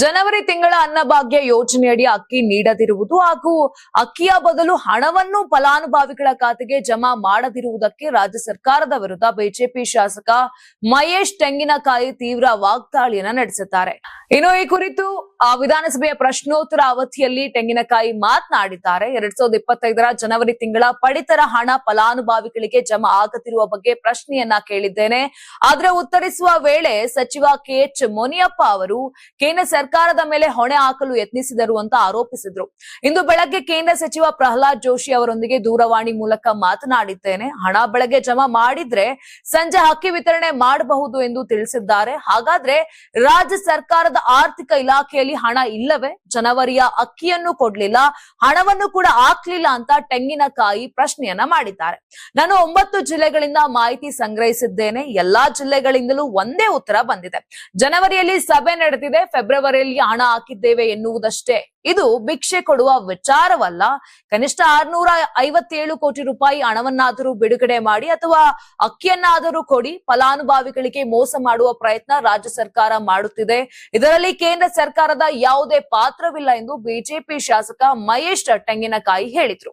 ಜನವರಿ ತಿಂಗಳ ಅನ್ನಭಾಗ್ಯ ಯೋಜನೆಯಡಿ ಅಕ್ಕಿ ನೀಡದಿರುವುದು ಹಾಗೂ ಅಕ್ಕಿಯ ಬದಲು ಹಣವನ್ನು ಫಲಾನುಭವಿಗಳ ಖಾತೆಗೆ ಜಮಾ ಮಾಡದಿರುವುದಕ್ಕೆ ರಾಜ್ಯ ಸರ್ಕಾರದ ವಿರುದ್ಧ ಬಿಜೆಪಿ ಶಾಸಕ ಮಹೇಶ್ ತೆಂಗಿನಕಾಯಿ ತೀವ್ರ ವಾಗ್ದಾಳಿಯನ್ನ ನಡೆಸುತ್ತಾರೆ ಇನ್ನು ಈ ಕುರಿತು ವಿಧಾನಸಭೆಯ ಪ್ರಶ್ನೋತ್ತರ ಅವಧಿಯಲ್ಲಿ ತೆಂಗಿನಕಾಯಿ ಮಾತನಾಡಿದ್ದಾರೆ. ಎರಡ್ ಸಾವಿರದ ಇಪ್ಪತ್ತೈದರ ಜನವರಿ ತಿಂಗಳ ಪಡಿತರ ಹಣ ಫಲಾನುಭವಿಗಳಿಗೆ ಜಮಾ ಆಗದಿರುವ ಬಗ್ಗೆ ಪ್ರಶ್ನೆಯನ್ನ ಕೇಳಿದ್ದೇನೆ. ಆದ್ರೆ ಉತ್ತರಿಸುವ ವೇಳೆ ಸಚಿವ ಕೆಎಚ್ ಮುನಿಯಪ್ಪ ಅವರು ಕೇಂದ್ರ ಸರ್ಕಾರದ ಮೇಲೆ ಹೊಣೆ ಹಾಕಲು ಯತ್ನಿಸಿದರು ಅಂತ ಆರೋಪಿಸಿದ್ರು. ಇಂದು ಬೆಳಗ್ಗೆ ಕೇಂದ್ರ ಸಚಿವ ಪ್ರಹ್ಲಾದ್ ಜೋಶಿ ಅವರೊಂದಿಗೆ ದೂರವಾಣಿ ಮೂಲಕ ಮಾತನಾಡಿದ್ದೇನೆ. ಹಣ ಬೆಳಗ್ಗೆ ಜಮಾ ಮಾಡಿದ್ರೆ ಸಂಜೆ ಅಕ್ಕಿ ವಿತರಣೆ ಮಾಡಬಹುದು ಎಂದು ತಿಳಿಸಿದ್ದಾರೆ. ಹಾಗಾದ್ರೆ ರಾಜ್ಯ ಸರ್ಕಾರದ ಆರ್ಥಿಕ ಇಲಾಖೆಯಲ್ಲಿ ಹಣ ಇಲ್ಲವೇ? ಜನವರಿಯ ಅಕ್ಕಿಯನ್ನು ಕೊಡ್ಲಿಲ್ಲ, ಹಣವನ್ನು ಕೂಡ ಹಾಕ್ಲಿಲ್ಲ ಅಂತ ತೆಂಗಿನಕಾಯಿ ಪ್ರಶ್ನೆಯನ್ನ ಮಾಡಿದ್ದಾರೆ. ನಾನು ಒಂಬತ್ತು ಜಿಲ್ಲೆಗಳಿಂದ ಮಾಹಿತಿ ಸಂಗ್ರಹಿಸಿದ್ದೇನೆ. ಎಲ್ಲಾ ಜಿಲ್ಲೆಗಳಿಂದಲೂ ಒಂದೇ ಉತ್ತರ ಬಂದಿದೆ. ಜನವರಿಯಲ್ಲಿ ಸಭೆ ನಡೆದಿದೆ ಫೆಬ್ರವರಿಯಲ್ಲಿ ಹಣ ಹಾಕಿದ್ದೇವೆ ಎನ್ನುವುದಷ್ಟೇ. ಇದು ಭಿಕ್ಷೆ ಕೊಡುವ ವಿಚಾರವಲ್ಲ. ಕನಿಷ್ಠ ಆರ್ನೂರ ಐವತ್ತೇಳು ಕೋಟಿ ರೂಪಾಯಿ ಹಣವನ್ನಾದರೂ ಬಿಡುಗಡೆ ಮಾಡಿ ಅಥವಾ ಅಕ್ಕಿಯನ್ನಾದರೂ ಕೊಡಿ ಫಲಾನುಭವಿಗಳಿಗೆ ಮೋಸ ಮಾಡುವ ಪ್ರಯತ್ನ ರಾಜ್ಯ ಸರ್ಕಾರ ಮಾಡುತ್ತಿದೆ. ಇದರಲ್ಲಿ ಕೇಂದ್ರ ಸರ್ಕಾರದ ಯಾವುದೇ ಪಾತ್ರವಿಲ್ಲ ಎಂದು ಬಿಜೆಪಿ ಶಾಸಕ ಮಹೇಶ್ ತೆಂಗಿನಕಾಯಿ ಹೇಳಿದ್ರು.